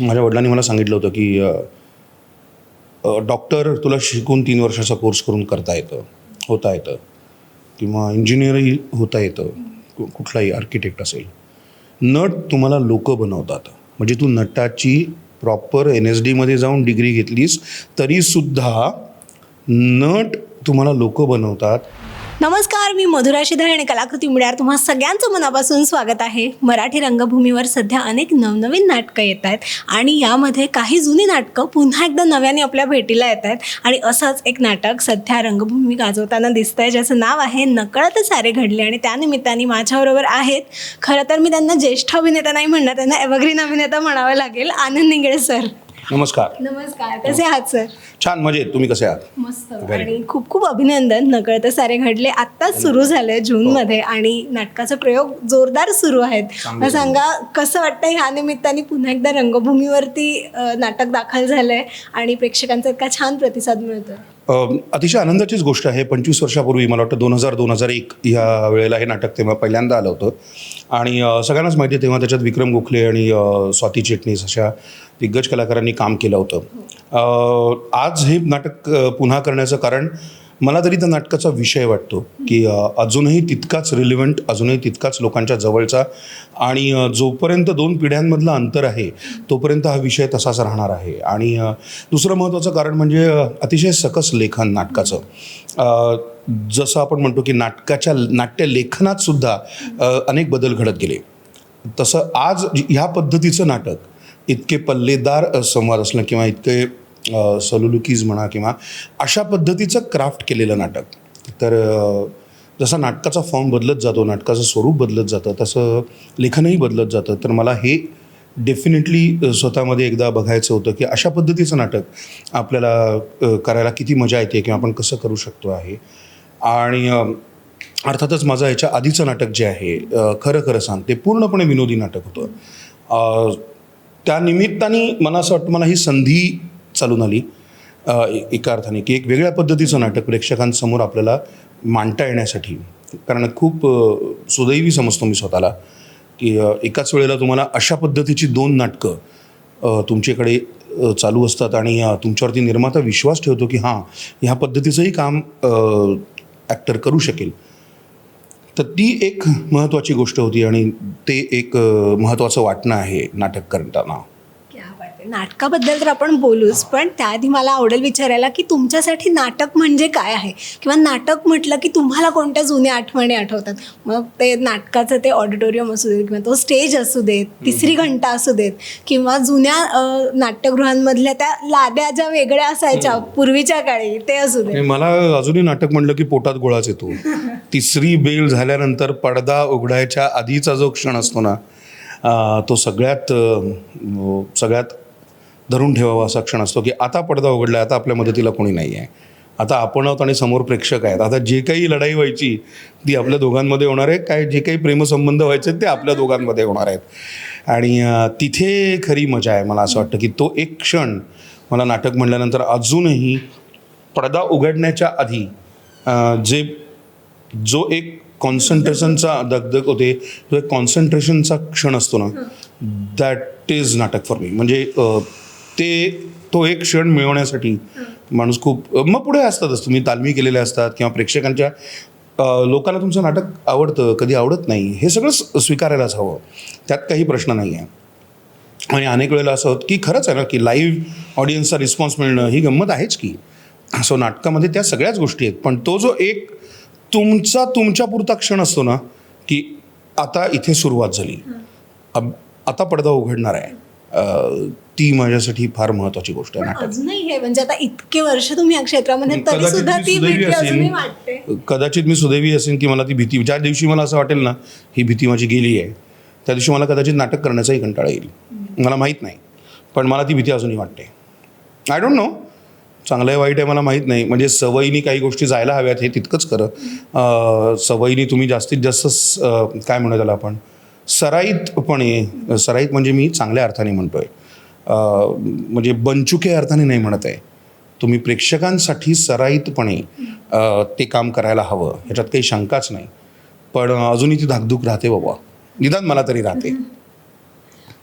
माझ्या वडिलांनी मला सांगितलं होतं की डॉक्टर तुला शिकून तीन वर्षाचा कोर्स करून करता येतं होता येतं. किंवा इंजिनियरही होता येतं कु- कुठलाही आर्किटेक्ट असेल. नट तुम्हाला लोक बनवतात. म्हणजे तू नटाची प्रॉपर एन एस डीमध्ये जाऊन डिग्री घेतलीस तरीसुद्धा नट तुम्हाला लोक बनवतात. नमस्कार मी मधुरा शिधाळे आणि कलाकृती मिळ्यावर तुम्हा सगळ्यांचं मनापासून स्वागत आहे. मराठी रंगभूमीवर सध्या अनेक नवनवीन नाटकं येत आहेत आणि यामध्ये काही जुनी नाटकं पुन्हा एकदा नव्याने आपल्या भेटीला येत आहेत आणि असंच एक नाटक सध्या रंगभूमी गाजवताना दिसतं आहे ज्याचं नाव आहे नकळत सारे घडले आणि त्यानिमित्ताने माझ्याबरोबर आहेत. खरं तर मी त्यांना ज्येष्ठ अभिनेता नाही म्हणणार त्यांना एव्हरग्रीन अभिनेता म्हणावं लागेल आनंद निंगळे सर नमस्कार. नमस्कार कसे आहात सर? छान मजेत. तुम्ही कसे आहात? मस्त. Very आणि खूप खूप अभिनंदन. नकळत सारे घडले. आत्ताच सुरू झाले जून मध्ये आणि नाटकाचा प्रयोग जोरदार सुरू आहेत. चांगलं मला सांगा कसं वाटतं ह्या निमित्ताने पुन्हा एकदा रंगभूमीवरती अ, नाटक दाखल झालंय आणि प्रेक्षकांचा इतका छान प्रतिसाद मिळतोय? अतिशय आनंदाचीच गोष्ट आहे. पंचवीस वर्षापूर्वी मला वाटतं दोन हजार दोन हजार एक ह्या वेळेला हे नाटक तेव्हा पहिल्यांदा आलं होतं. आणि सगळ्यांनाच माहिती आहे तेव्हा त्याच्यात विक्रम गोखले आणि स्वाती चिटणीस अशा दिग्गज कलाकारांनी काम केलं होतं. आज हे नाटक पुन्हा करण्याचं कारण मला तरी त्या नाटकाचा विषय वाटतो की अजूनही तितकाच रिलिव्हंट अजूनही तितकाच लोकांच्या जवळचा आणि जोपर्यंत दोन पिढ्यांमधलं अंतर आहे तोपर्यंत हा विषय तसाच राहणार आहे. आणि दुसरं महत्त्वाचं कारण म्हणजे अतिशय सकस लेखन नाटकाचं. जसं आपण म्हणतो की नाटकाच्या नाट्य लेखनात सुद्धा अनेक बदल घडत गेले. तसं आज ह्या पद्धतीचं नाटक इतके पल्लेदार संवाद असणं किंवा इतके सलुलुकीज म्हणा किंवा अशा पद्धतीचं क्राफ्ट केलेलं नाटक. तर जसा नाटकाचा फॉर्म बदलत जातो नाटकाचं स्वरूप बदलत जातं तसं लेखनही बदलत जातं. तर मला हे डेफिनेटली स्वतःमध्ये एकदा बघायचं होतं की अशा पद्धतीचं नाटक आपल्याला करायला किती मजा येते किंवा आपण कसं करू शकतो आहे. आणि अर्थातच माझं याच्या आधीचं नाटक जे आहे खरं खरं सांग ते पूर्णपणे विनोदी नाटक होतं. त्या निमित्ताने मला असं वाटतं मला ही संधी चालून आली. एका अर्थाने की एक वेगळ्या पद्धतीचं नाटक प्रेक्षकांसमोर आपल्याला मांडता येण्यासाठी. कारण खूप सुदैवी समजतो मी स्वतःला की एकाच वेळेला तुम्हाला अशा पद्धतीची दोन नाटकं तुमच्याकडे चालू असतात आणि तुमच्यावरती निर्माता विश्वास ठेवतो की हां ह्या पद्धतीचंही काम ॲक्टर करू शकेल. तर ती एक महत्त्वाची गोष्ट होती आणि ते एक महत्त्वाचं वाटणं आहे नाटक करताना. नाटकाबद्दल तर आपण बोलूच पण त्याआधी मला आवडेल विचारायला की तुमच्यासाठी नाटक म्हणजे काय आहे? किंवा नाटक म्हटलं की तुम्हाला कोणत्या जुन्या आठवणी आठवतात? मग ते नाटकाचं ते ऑडिटोरियम असू देत किंवा तो स्टेज असू देत तिसरी घंटा असू देत किंवा जुन्या नाट्यगृहांमधल्या त्या लाद्या ज्या वेगळ्या असायच्या पूर्वीच्या काळी ते असू देत. आणि मला अजूनही नाटक म्हणलं की पोटात गोळाच येतो. तिसरी बेल झाल्यानंतर पडदा उघडायच्या आधीचा जो क्षण असतो ना तो सगळ्यात सगळ्यात धरून ठेवावा असा क्षण असतो की आता पडदा उघडला आता आपल्या मदतीला कोणी नाही आहे आता आपण आहोत आणि समोर प्रेक्षक आहेत. आता जे काही लढाई व्हायची ती आपल्या दोघांमध्ये होणार आहे. काय जे काही प्रेमसंबंध व्हायचे ते आपल्या दोघांमध्ये होणार आहेत. आणि तिथे खरी मजा आहे. मला असं वाटतं की तो एक क्षण मला नाटक म्हणल्यानंतर अजूनही पडदा उघडण्याच्या आधी जे जो एक कॉन्सन्ट्रेशनचा दगदग होते जो एक कॉन्सन्ट्रेशनचा क्षण असतो ना दॅट इज नाटक फॉर मी. म्हणजे ते तो एक क्षण मिळवण्यासाठी माणूस खूप मग पुढे असतातच तुम्ही तालमी केलेल्या असतात किंवा प्रेक्षकांच्या लोकांना तुमचं नाटक आवडतं कधी आवडत नाही हे सगळं स्वीकारायलाच हवं. त्यात काही प्रश्न नाही आहे आणि अनेक वेळेला असं होतं की खरंच आहे ना की लाईव्ह ऑडियन्सचा रिस्पॉन्स मिळणं ही गंमत आहेच की. सो नाटकामध्ये त्या सगळ्याच गोष्टी आहेत. पण तो जो एक तुमचा तुमच्या पुरता क्षण असतो ना की आता इथे सुरुवात झाली. अब आता पडदा उघडणार आहे. ती माझ्यासाठी फार महत्त्वाची गोष्ट आहे. नाटक. अजूनही हे म्हणजे आता इतके वर्ष तुम्ही या क्षेत्रामध्ये तरी कदाचित सुद्धा मी ती सुदैवी भीती असेन. अजूनही वाटते. कदाचित मी सुदैवी असेन की मला ती भीती ज्या दिवशी मला असं वाटेल ना ही भीती माझी गेली आहे. त्या दिवशी मला कदाचित नाटक करण्याचाही कंटाळा येईल. मला माहीत नाही. पण मला ती भीती अजूनही वाटते. आय डोंट नो चांगलं आहे वाईट आहे मला माहीत नाही. म्हणजे सवयीनी काही गोष्टी जायला हव्यात हे तितकंच खरं. सवयीनी तुम्ही जास्तीत जास्त काय म्हणू त्याला आपण? सराईतपणे सराईत म्हणजे मी चांगल्या अर्थाने म्हणतोय. म्हणजे बनचुके अर्थाने नाही म्हणत आहे. तुम्ही प्रेक्षकांसाठी सराईतपणे ते काम करायला हवं ह्याच्यात काही शंकाच नाही. पण अजूनही ती धाकधूक राहते बाबा. निदान मला तरी राहते.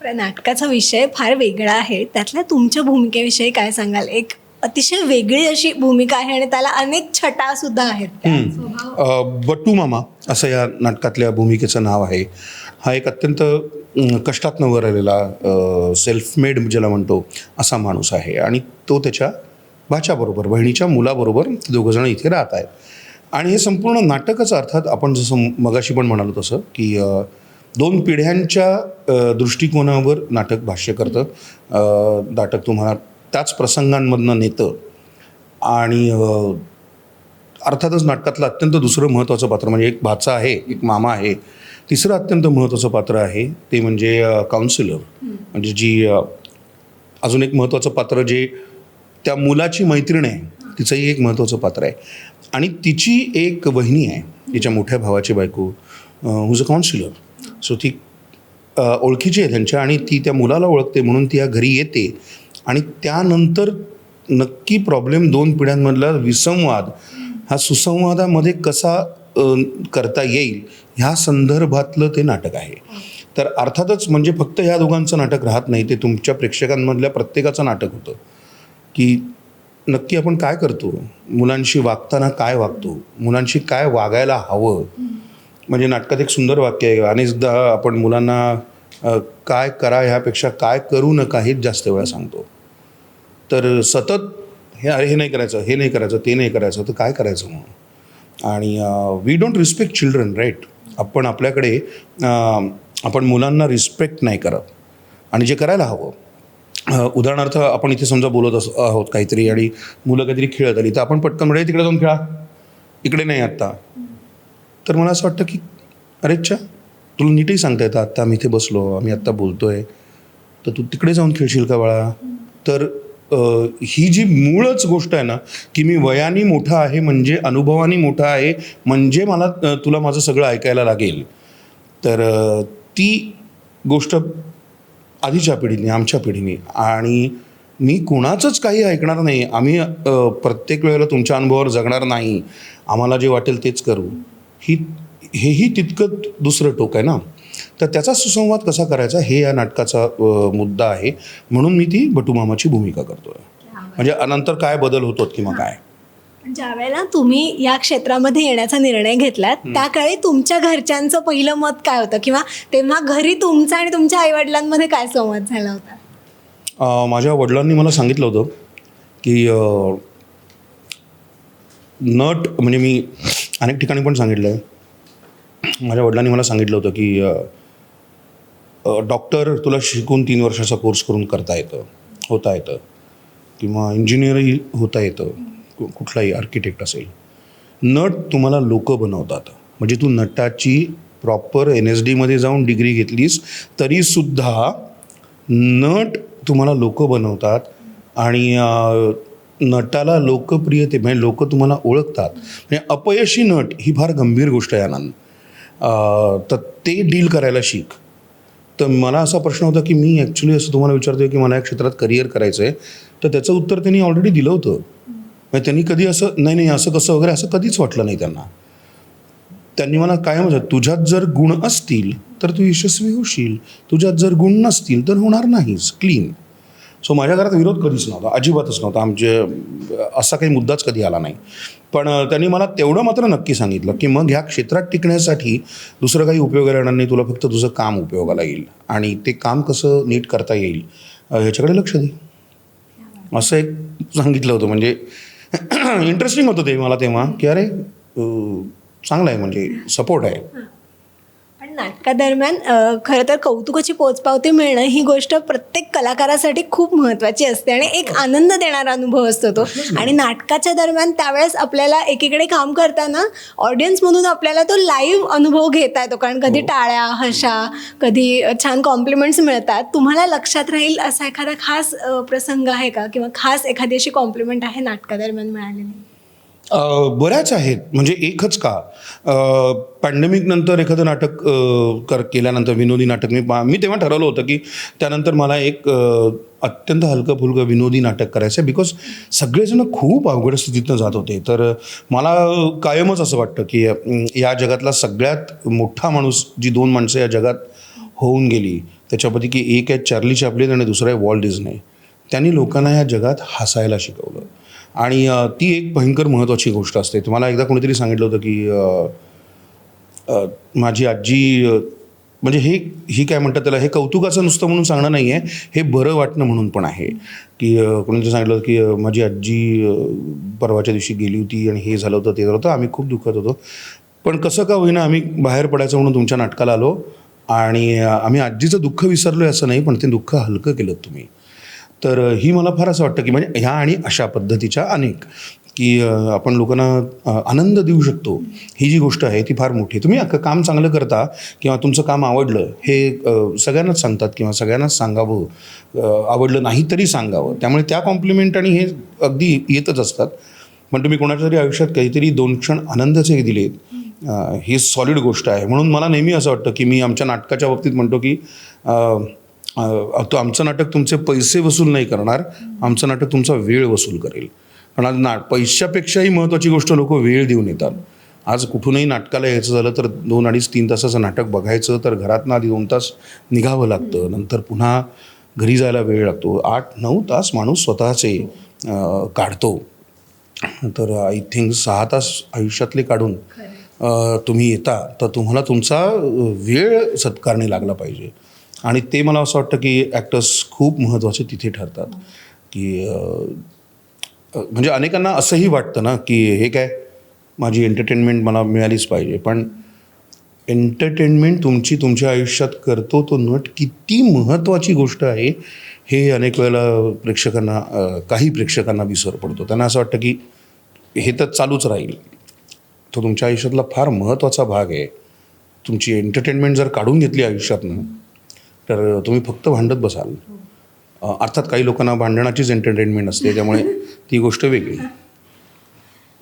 नाटकाचा विषय फार वेगळा आहे. त्यातल्या तुमच्या भूमिकेविषयी काय सांगाल? एक अतिशय वेगळी अशी भूमिका आहे आणि त्याला अनेक छटा सुद्धा आहेत बट्टू मामा असं या नाटकातल्या भूमिकेचं नाव आहे. हा एक अत्यंत कष्टात कष्टातनं वर आलेला सेल्फ मेड ज्याला म्हणतो असा माणूस आहे. आणि तो त्याच्या भाच्याबरोबर बहिणीच्या मुलाबरोबर दोघंजणं इथे राहत आहेत. आणि हे संपूर्ण नाटकच अर्थात आपण जसं मगाशी पण म्हणालो तसं की दोन पिढ्यांच्या दृष्टिकोनावर नाटक भाष्य करतं. नाटक तुम्हाला त्याच प्रसंगांमधनं नेतं. आणि अर्थातच नाटकातलं अत्यंत दुसरं महत्त्वाचं पात्र म्हणजे एक भाचा आहे एक मामा आहे. तिसरं अत्यंत महत्त्वाचं पात्र आहे ते म्हणजे काउन्सिलर म्हणजे जी अजून एक महत्त्वाचं पात्र जे त्या मुलाची मैत्रीण आहे तिचंही एक महत्त्वाचं पात्र आहे. आणि तिची एक वहिनी आहे तिच्या मोठ्या भावाची बायको हुज अ काउन्सिलर सो ती ओळखीची आहे त्यांच्या आणि ती त्या मुलाला ओळखते म्हणून ती या घरी येते. आणि त्यानंतर नक्की प्रॉब्लेम दोन पिढ्यांमधला विसंवाद हा सुसंवादामध्ये कसा करता येईल ह्या संदर्भातलं ते नाटक आहे. तर अर्थातच म्हणजे फक्त ह्या दोघांचं नाटक राहत नाही ते तुमच्या प्रेक्षकांमधल्या प्रत्येकाचं नाटक होतं. की नक्की आपण काय करतो? मुलांशी वागताना काय वागतो? मुलांशी काय वागायला हवं? म्हणजे नाटकात एक सुंदर वाक्य आहे अनेकदा आपण मुलांना काय करा ह्यापेक्षा काय करू नका हेच जास्त वेळा सांगतो. तर सतत हे अरे हे नाही करायचं हे नाही करायचं ते नाही करायचं तर काय करायचं मग आणि we don't respect children right आपण आपल्याकडे आपण मुलांना रिस्पेक्ट नाही करत. आणि जे करायला हवं उदाहरणार्थ आपण इथे समजा बोलत अस आहोत काहीतरी आणि मुलं काहीतरी खेळत आली तर आपण पटकन म्हणजे तिकडे जाऊन खेळा. इकडे नाही आत्ता. तर मला असं वाटतं की अरे अच्छा. तुला नीटही सांगता येतं आत्ता आम्ही इथे बसलो आम्ही आत्ता बोलतो आहे तर तू तिकडे जाऊन खेळशील का बाळा? तर ही जी मूळच गोष्ट आहे ना की मी वयाने मोठा आहे म्हणजे अनुभवाने मोठा आहे म्हणजे मला तुला माझं सगळं ऐकायला लागेल. तर ती गोष्ट आधीच्या पिढीने आमच्या पिढीने. आणि मी कुणाचंच काही ऐकणार नाही. आम्ही प्रत्येक वेळेला तुमच्या अनुभवावर जगणार नाही. आम्हाला जे वाटेल तेच करू. ही हेही तितकं दुसरं टोक आहे ना. तर त्याचा सुसंवाद कसा करायचा हे या नाटकाचा मुद्दा आहे. म्हणून मी ती बटूमामाची भूमिका करतोय. म्हणजे नंतर काय बदल होतो किंवा काय? ज्या वेळेला तुम्ही या क्षेत्रामध्ये येण्याचा निर्णय घेतलात त्याकाळी तुमच्या घरच्यांचं पहिलं मत काय होतं? किंवा तेव्हा घरी तुमचा आणि तुमच्या आईवडिलांमध्ये काय संवाद झाला होता? माझ्या वडिलांनी मला सांगितलं होतं की नट म्हणजे मी अनेक ठिकाणी पण सांगितलं आहे माझ्या वडिलांनी मला सांगितलं होतं की डॉक्टर तुला शिकून तीन वर्षाचा कोर्स करून करता येतं होता येतं. किंवा इंजिनियरही होता येतं कु- कुठलाही आर्किटेक्ट असेल. नट तुम्हाला लोक बनवतात. म्हणजे तू नटाची प्रॉपर एन एस डीमध्ये जाऊन डिग्री घेतलीस तरीसुद्धा नट तुम्हाला लोक बनवतात आणि नटाला लोकप्रियते म्हणजे लोक तुम्हाला ओळखतात. म्हणजे अपयशी नट ही फार गंभीर गोष्ट आहे आनंद. तर ते डील करायला शिक. तर मला असा प्रश्न होता की मी ॲक्च्युली असं तुम्हाला विचारतोय की मला या क्षेत्रात करिअर करायचं आहे तर त्याचं उत्तर त्यांनी ऑलरेडी दिलं होतं. म्हणजे त्यांनी कधी असं नाही नाही असं कसं वगैरे असं कधीच वाटलं नाही त्यांना. त्यांनी मला काय म्हणतात तुझ्यात जर गुण असतील तर तू यशस्वी होशील. तुझ्यात जर गुण नसतील तर होणार नाहीस. क्लीन सो माझ्या घरात विरोध कधीच नव्हता अजिबातच नव्हता. आमचे असा काही मुद्दाच कधी आला नाही. पण त्यांनी मला तेवढं मात्र नक्की सांगितलं की मग ह्या क्षेत्रात टिकण्यासाठी दुसरं काही उपयोगाला येणार नाही तुला फक्त तुझं काम उपयोगाला येईल आणि ते काम कसं नीट करता येईल ह्याच्याकडे लक्ष दे. असं एक सांगितलं होतं. म्हणजे इंटरेस्टिंग होतं ते मला तेव्हा की अरे चांगलं आहे म्हणजे सपोर्ट आहे. नाटकादरम्यान खरं तर कौतुकाची पोचपावती मिळणं ही गोष्ट प्रत्येक कलाकारासाठी खूप महत्त्वाची असते आणि एक आनंद देणारा अनुभव असतो तो. आणि नाटकाच्या दरम्यान त्यावेळेस आपल्याला एकीकडे काम करताना ऑडियन्समधून आपल्याला तो लाईव्ह अनुभव घेता येतो. कारण कधी टाळ्या हशा कधी छान कॉम्प्लिमेंट्स मिळतात. तुम्हाला लक्षात राहील असा एखादा खास प्रसंग आहे का? किंवा खास एखादी अशी कॉम्प्लिमेंट आहे नाटकादरम्यान मिळालेली? बऱ्याच आहेत. म्हणजे एकच का? पॅन्डेमिक नंतर एखादं नाटक कर केल्यानंतर विनोदी नाटक. मी मी तेव्हा ठरवलं होतं की त्यानंतर मला एक अत्यंत हलकं फुलकं विनोदी नाटक करायचं आहे. बिकॉज सगळेजण खूप अवघड स्थितीतनं जात होते. तर मला कायमच असं वाटतं की या जगातला सगळ्यात मोठा माणूस जी दोन माणसं या जगात होऊन गेली त्याच्यापैकी की एक आहे चार्ली चॅपलिन आणि दुसरं आहे वॉल्ट डिझने त्यांनी लोकांना या जगात हसायला शिकवलं. आणि ती एक भयंकर महत्त्वाची गोष्ट असते. तुम्हाला एकदा कोणीतरी सांगितलं होतं की माझी आजी म्हणजे हे ही काय म्हणतात त्याला हे कौतुकाचं नुसतं म्हणून सांगणं नाही आहे हे बरं वाटणं म्हणून पण आहे. की कोणीतरी सांगितलं होतं की माझी आजी परवाच्या दिवशी गेली होती आणि हे झालं होतं ते झालं होतं. आम्ही खूप दुःखत होतो. पण कसं का होईना आम्ही बाहेर पडायचं म्हणून तुमच्या नाटकाला आलो आणि आम्ही आजीचं दुःख विसरलो आहे असं नाही पण ते दुःख हलकं केलं तुम्ही. तर ही मला फार असं वाटतं की म्हणजे ह्या आणि अशा पद्धतीच्या अनेक की आपण लोकांना आनंद देऊ शकतो. ही जी गोष्ट आहे ती फार मोठी तुम्ही अख्खं काम चांगलं करता किंवा तुमचं काम आवडलं हे सगळ्यांनाच सांगतात किंवा सगळ्यांनाच सांगावं आवडलं नाही तरी सांगावं. त्यामुळे त्या कॉम्प्लिमेंट आणि हे अगदी येतच असतात. पण तुम्ही कोणाच्या तरी आयुष्यात काहीतरी दोन क्षण आनंदाचे दिलेत ही सॉलिड गोष्ट आहे. म्हणून मला नेहमी असं वाटतं की मी आमच्या नाटकाच्या बाबतीत म्हणतो की तो आमचं नाटक तुमचे पैसे वसूल नाही करणार आमचं नाटक तुमचा वेळ वसूल करेल. कारण आज ना पैशापेक्षाही महत्त्वाची गोष्ट लोक वेळ देऊन येतात. आज कुठूनही नाटकाला यायचं झालं तर दोन अडीच तीन तासाचं नाटक बघायचं तर घरातनं आधी दोन तास निघावं लागतं. नंतर पुन्हा घरी जायला वेळ लागतो. आठ नऊ तास माणूस स्वतःचे काढतो. तर आय थिंक सहा तास आयुष्यातले काढून तुम्ही येता तर तुम्हाला तुमचा वेळ सत्कारणे लागला पाहिजे. आणि ते मला असं वाटतं की ॲक्टर्स खूप महत्त्वाचे तिथे ठरतात. की म्हणजे अनेकांना असंही वाटतं ना की हे काय माझी एंटरटेनमेंट मला मिळालीच पाहिजे. पण एंटरटेनमेंट तुमची तुमच्या आयुष्यात करतो तो नट किती महत्त्वाची गोष्ट आहे हे अनेक वेळेला प्रेक्षकांना काही प्रेक्षकांना विसर पडतो. त्यांना असं वाटतं की हे तर चालूच राहील. तो तुमच्या आयुष्यातला फार महत्त्वाचा भाग आहे. तुमची एंटरटेनमेंट जर काढून घेतली आयुष्यातनं तर तुम्ही फक्त भांडत बसाल. अर्थात काही लोकांना भांडणाचीच एंटरटेनमेंट असते त्यामुळे ती गोष्ट वेगळी.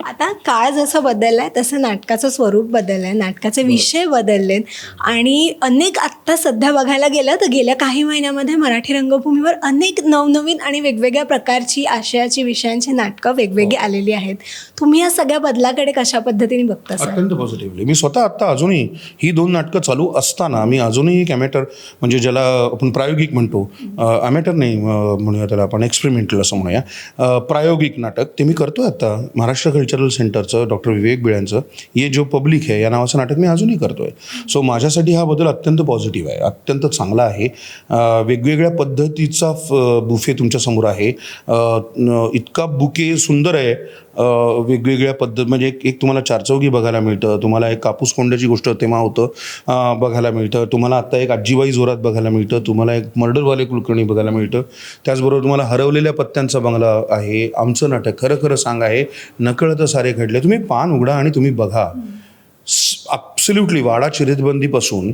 आता काळ जसं बदललाय तसं नाटकाचं स्वरूप बदललंय नाटकाचे विषय बदललेत. आणि अनेक आत्ता सध्या बघायला गेलं तर गेल्या काही महिन्यामध्ये मराठी रंगभूमीवर अनेक नवनवीन आणि वेगवेगळ्या प्रकारची आशयाची विषयांची नाटकं वेगवेगळी आलेली आहेत. तुम्ही या सगळ्या बदलाकडे कशा पद्धतीने बघता अत्यंत पॉझिटिव्हली मी स्वतः आत्ता अजूनही ही दोन नाटकं चालू असताना मी अजूनही एक ॲमेटर म्हणजे ज्याला आपण प्रायोगिक म्हणतो ॲमेटर नाही म्हणूया त्याला आपण एक्सपेरिमेंटल असं म्हणूया प्रायोगिक नाटक ते मी करतो आता. महाराष्ट्र कल्चरल सेंटरचं डॉक्टर विवेक बिळ्यांचं ये जो पब्लिक आहे या नावाचं नाटक मी अजूनही करतो आहे सो माझ्यासाठी हा बदल अत्यंत पॉझिटिव्ह आहे अत्यंत चांगला आहे. वेगवेगळ्या पद्धतीचा बुफे तुमच्यासमोर आहे. इतका बुके सुंदर आहे वेगवेगळ्या पद्धत म्हणजे एक एक तुम्हाला चारचौगी बघायला मिळतं तुम्हाला एक कापूस कोंड्याची गोष्ट तेव्हा होतं बघायला मिळतं तुम्हाला आत्ता एक आजीबाई जोरात बघायला मिळतं तुम्हाला एक मर्डरवाले कुलकर्णी बघायला मिळतं त्याचबरोबर तुम्हाला हरवलेल्या पत्त्यांचा बंगला आहे आमचं नाटक खरं खरं सांग आहे नकळतं सारे घडले तुम्ही पान उघडा आणि तुम्ही बघा. ॲब्सल्युटली वाडा चिरेतबंदीपासून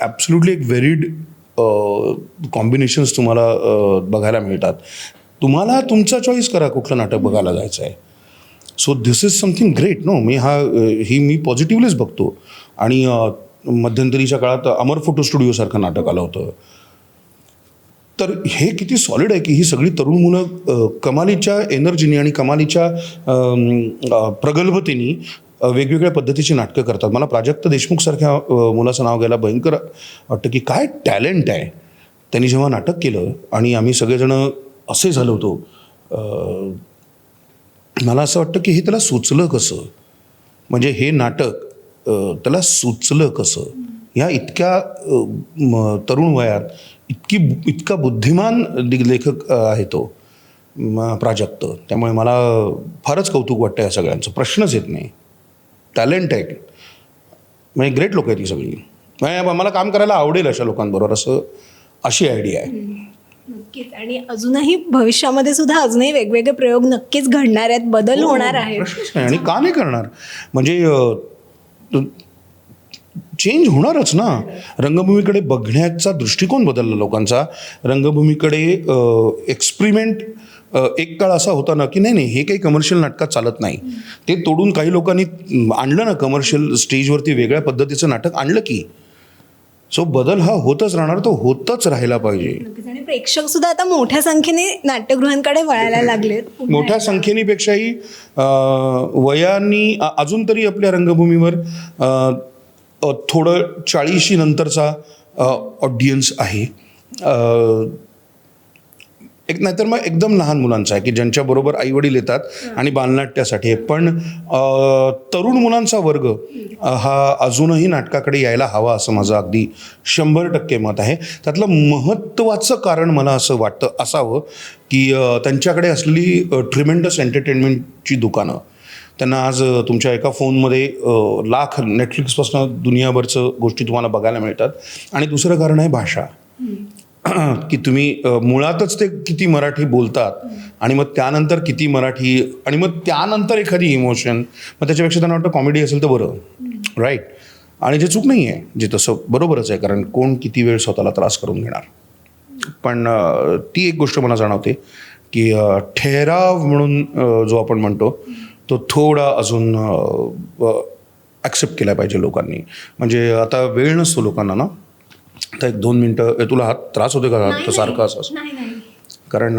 ॲब्सल्युटली एक व्हेरीड कॉम्बिनेशन्स तुम्हाला बघायला मिळतात. तुम्हाला तुमचा चॉईस करा कुठलं नाटक बघायला जायचं आहे so this is something great no मी हा ही मी पॉझिटिव्हलीच बघतो. आणि मध्यंतरीच्या काळात अमर फोटो स्टुडिओसारखं नाटक आलं होतं. तर हे किती सॉलिड आहे की ही सगळी तरुण मुलं कमालीच्या एनर्जीनी आणि कमालीच्या प्रगल्भतेनी वेगवेगळ्या पद्धतीची नाटकं करतात. मला प्राजक्त देशमुखसारख्या मुलाचं नाव घ्यायला भयंकर वाटतं की काय टॅलेंट आहे. त्यांनी जेव्हा नाटक केलं आणि आम्ही सगळेजणं असे झालो होतो. मला असं वाटतं की हे त्याला सुचलं कसं? म्हणजे हे नाटक त्याला सुचलं कसं? ह्या इतक्या तरुण वयात इतकी इतका बुद्धिमान दिग लेखक आहे तो प्राजक्त. त्यामुळे मला फारच कौतुक वाटतं या सगळ्यांचं. प्रश्नच येत नाही. टॅलेंट आहे. म्हणजे ग्रेट लोक आहेत ही सगळी. मला काम करायला आवडेल अशा लोकांबरोबर असं अशी आयडिया आहे. नक्कीच. आणि अजूनही भविष्यामध्ये सुद्धा अजूनही वेगवेगळे प्रयोग नक्कीच घडणार आहेत बदल होणार आहेत. प्रश्नच नाही. आणि का नाही करणार? म्हणजे चेंज होणारच ना? रंगभूमीकडे बघण्याचा दृष्टिकोन बदलला लोकांचा. रंगभूमीकडे एक्सपेरिमेंट एक काळ असा होता ना की नाही नाही हे काही कमर्शियल नाटकात चालत नाही. ते तोडून काही लोकांनी अं, आणलं ना कमर्शियल स्टेजवरती वेगळ्या पद्धतीचं नाटक आणलं की. सो बदल हा होतच राहणार तो होतच राहायला पाहिजे. नक्कीच. आणि प्रेक्षक सुद्धा आता मोठ्या संख्येने नाट्यगृहांकडे वळायला लागलेत. मोठ्या संख्येनीपेक्षाही वयानी अजून तरी आपल्या रंगभूमीवर थोडं चाळीशी नंतरचा ऑडियन्स आहे. एक नाहीतर मग एकदम लहान मुलांचा आहे की ज्यांच्याबरोबर आईवडील येतात आणि बालनाट्यासाठी पण तरुण मुलांचा वर्ग हा. अजूनही नाटकाकडे यायला हवा असं माझं अगदी शंभर टक्के मत आहे. त्यातलं महत्त्वाचं कारण मला असं वाटतं असावं की त्यांच्याकडे असलेली ट्रिमेंडस एंटरटेनमेंटची दुकानं. त्यांना आज तुमच्या एका फोनमध्ये लाख नेटफ्लिक्सपासून दुनियाभरचं गोष्टी तुम्हाला बघायला मिळतात. आणि दुसरं कारण आहे भाषा. की तुम्ही मुळातच ते किती मराठी बोलतात आणि मग त्यानंतर किती मराठी आणि मग त्यानंतर एखादी इमोशन मग त्याच्यापेक्षा त्यांना वाटतं कॉमेडी असेल तर बरं. राईट आणि जे चूक नाही आहे जे तसं बरोबरच आहे कारण कोण किती वेळ स्वतःला त्रास करून घेणार? पण ती एक गोष्ट मला जाणवते की अ, ठहराव म्हणून जो आपण म्हणतो तो थोडा अजून ॲक्सेप्ट केला पाहिजे लोकांनी. म्हणजे आता वेळ नसतो लोकांना ना? आता एक दोन मिनटं तुला हात त्रास होतो का तो सारखा असं कारण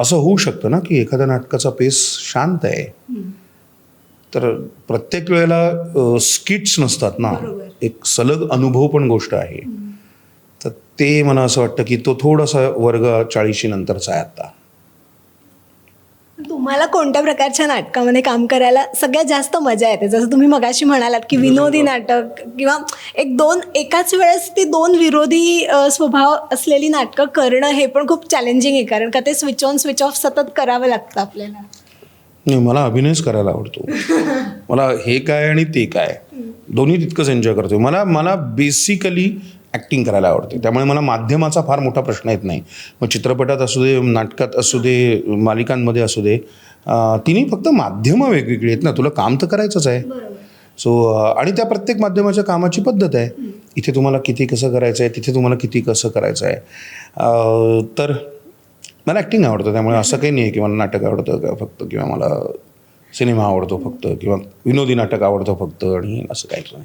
असं होऊ शकतं ना की एखाद्या नाटकाचा पेस शांत आहे. तर प्रत्येक वेळेला स्किट्स नसतात ना. एक सलग अनुभव पण गोष्ट आहे. तर ते मला असं वाटतं की तो थोडासा वर्ग चाळीशी नंतरचा आहे आता. तुम्हाला कोणत्या प्रकारच्या नाटकामध्ये काम करायला सगळ्यात जास्त मजा येते? जसं तुम्ही मगाशी म्हणालात की विनोदी नाटक. किंवा एक दोन एकाच वेळेस ती दोन विरोधी स्वभाव असलेली नाटकं करणं हे पण खूप चॅलेंजिंग आहे. कारण का ते स्विच ऑन स्विच ऑफ सतत करावं लागतं आपल्याला. नाही मला अभिनयच करायला आवडतो. मला हे काय आणि ते काय? दोन्ही तितकंच एन्जॉय करतो मला मला बेसिकली ॲक्टिंग करायला आवडते. त्यामुळे मला माध्यमाचा फार मोठा प्रश्न येत नाही. मग चित्रपटात असू दे नाटकात असू दे मालिकांमध्ये असू दे तिन्ही फक्त माध्यमं वेगवेगळी आहेत ना. तुला काम तर करायचंच आहे. सो आणि त्या प्रत्येक माध्यमाच्या कामाची पद्धत आहे. इथे तुम्हाला किती कसं करायचं आहे तिथे तुम्हाला किती कसं करायचं आहे तर मला ॲक्टिंग आवडतं. त्यामुळे असं काही नाही आहे की मला नाटक आवडतं का फक्त किंवा मला सिनेमा आवडतो फक्त किंवा विनोदी नाटक आवडतं फक्त आणि असं काहीच नाही.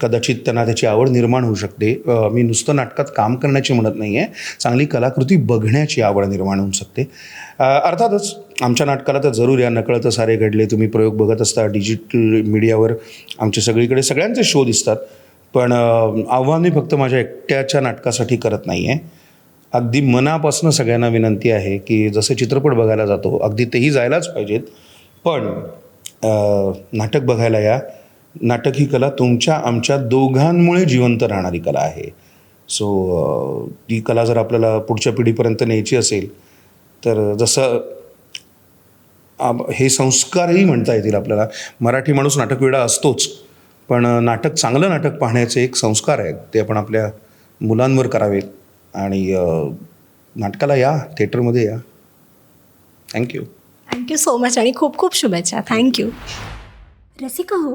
कदाचित त्यांना त्याची आवड निर्माण होऊ शकते. मी नुसतं नाटकात काम करण्याची म्हणत नाही आहे चांगली कलाकृती बघण्याची आवड निर्माण होऊ शकते. अर्थातच आमच्या नाटकाला तर जरूर या नकळतं सारे घडले. तुम्ही प्रयोग बघत असता डिजिटल मीडियावर आमचे सगळीकडे सगळ्यांचे शो दिसतात. पण आव्हान मी फक्त माझ्या एकट्याच्या नाटकासाठी करत नाही आहे अगदी मनापासून सगळ्यांना विनंती आहे की जसे चित्रपट बघायला जातो अगदी तेही जायलाच पाहिजेत. पण नाटक बघायला या. नाटक ही कला तुमच्या आमच्या दोघांमुळे जिवंत राहणारी कला आहे. सो ती कला जर आपल्याला पुढच्या पिढीपर्यंत न्यायची असेल तर जसं हे संस्कारही म्हणता येतील आपल्याला. मराठी माणूस नाटक वेळा असतोच पण नाटक चांगलं नाटक पाहण्याचे एक संस्कार आहेत. ते आपण आपल्या मुलांवर करावेत आणि नाटकाला या थिएटरमध्ये या. थँक्यू थँक्यू सो मच आणि खूप खूप शुभेच्छा. थँक्यू रसिका हो